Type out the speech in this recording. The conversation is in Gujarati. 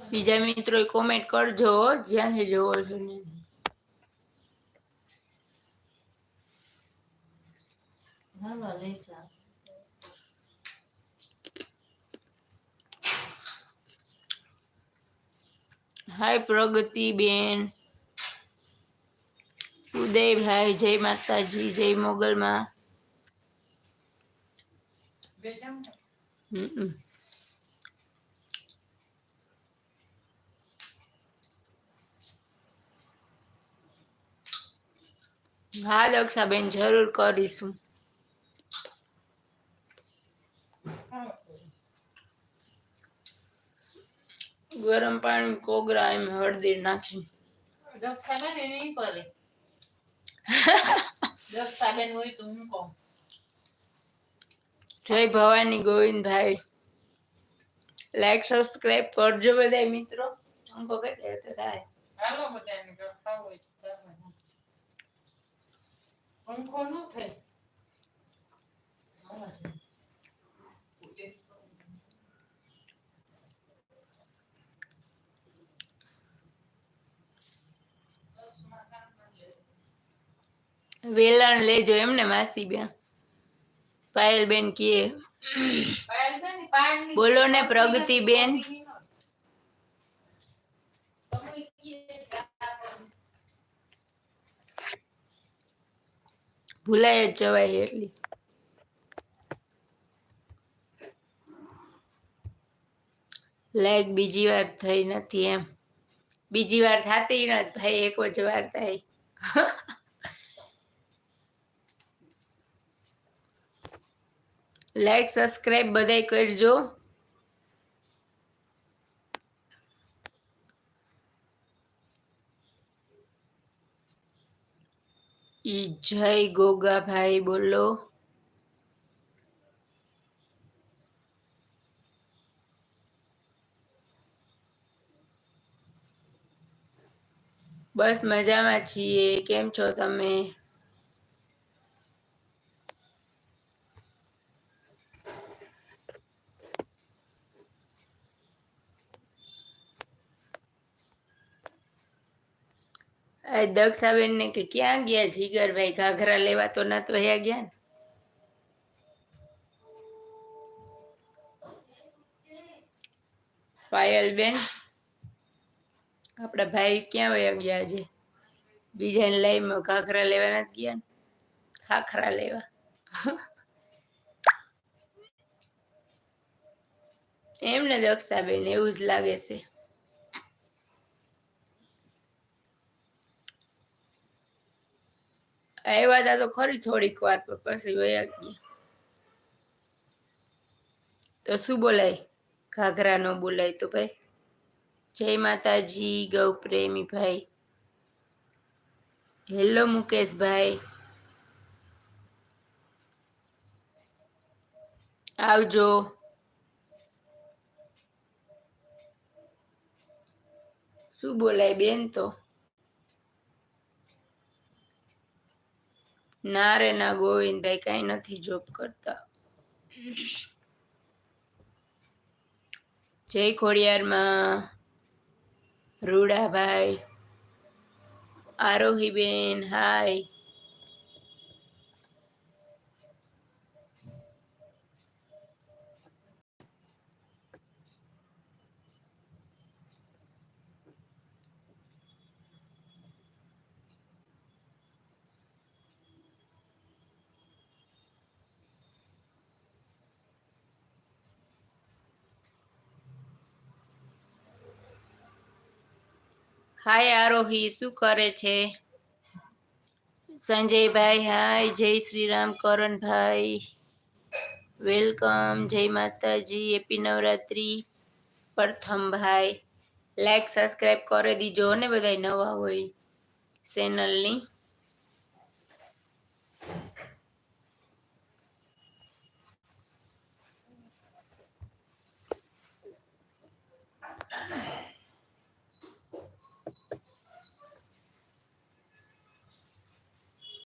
બીજા મિત્રો કોમેન્ટ કરજો જ્યાંથી જોવો છો હાલો હાય પ્રગતિ બેન. ઉદયભાઈ જય માતાજી જય મોગલમાં. હમ. હા દક્ષાબેન જરૂર કરીશું. ગરમ પાણી કોગરા એમ હળદી નાખી દક્ષાબેન એ નહીં કરે. દક્ષાબેન હોય તો હું કહું. જય ભવાની ગોવિંદભાઈ. લાઈક સબસ્ક્રાઇબ કરજો બધા મિત્રો. અંકો કેટલે થાય? હાલો બધાને હોય. પંખો ન થાય વેલણ લેજો એમને માસી બેન. પાયલ બેન કીએ બોલો ને પ્રગતિ પ્રગતિબેન. નથી, તમે કીએ કે આ કરું. ભૂલાય જ જવાય એટલી. લાઈક બીજી વાર થઈ નથી એમ. બીજી વાર થતી નથી ભાઈ, એક જ વાર થાય. લાઈક સબસ્ક્રાઇબ બધાય કરજો. ઈ જય ગોગાભાઈ બોલો. બસ મજામાં છીએ. કેમ છો તમે? દક્ષાબેન ને કે ક્યાં ગયા? જીગરભાઈ ઘાઘરા લેવા તો ના તો હ્યા ગયા ને? પાયલબેન, આપણા ભાઈ ક્યાં વયા ગયા છે બીજાને લાઈમાં ઘાઘરા લેવા નથી ગયા ને? ખાખરા લેવા. એમને દક્ષાબેન એવું જ લાગે છે. આવ્યા હતા તો ખરી થોડીક વાર, પણ પછી વયા ગયા. તો શું બોલાય? ઘાઘરા નો બોલાય તો ભાઈ. જય માતાજી, ગૌ પ્રેમી ભાઈ. હેલો મુકેશભાઈ. આવજો. શું બોલાય બેન તો? ના રે ના ગોવિંદભાઈ કઈ નથી જોબ કરતા. જય ખોડિયારમાં રૂડાભાઈ આરોહીબેન હાય. હાય આરોહી, શું કરે છે? સંજયભાઈ, હાય. જય શ્રી રામ કરણભાઈ. વેલકમ. જય માતાજી. હેપી નવરાત્રી. પ્રથમભાઈ. લાઈક સબસ્ક્રાઈબ કરી દીજો ને બધાય નવા હોય ચેનલની.